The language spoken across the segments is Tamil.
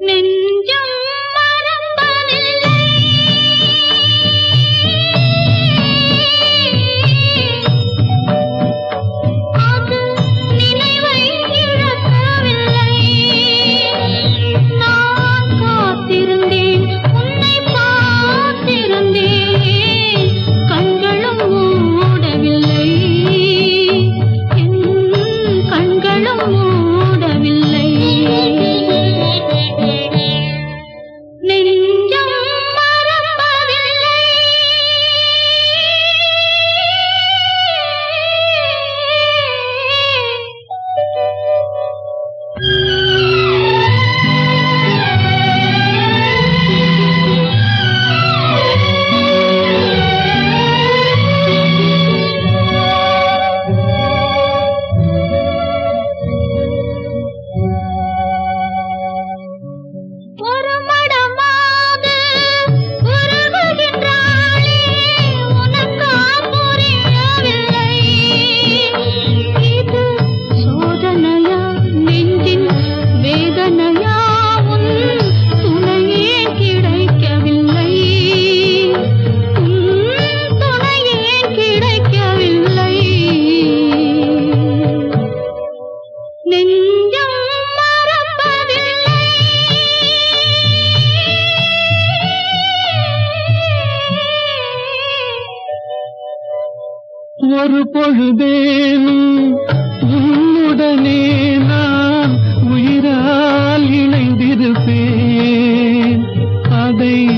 நெஞ்சம் ஒரு பொழுதேனும் உன்னுடனே நான் உயிரால் இணைந்திருப்பேன். அதை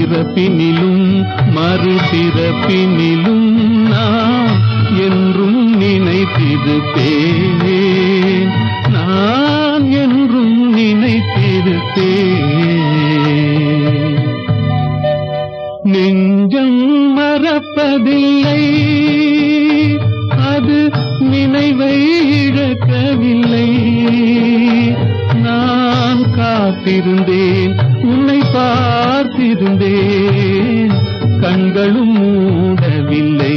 இறப்பினிலும் மறுபிறப்பினிலும் நான் என்றும் நினைத்திருப்பேன். பார்த்திருந்தேன் உன்னை பார்த்திருந்தேன். கண்களும் மூடவில்லை.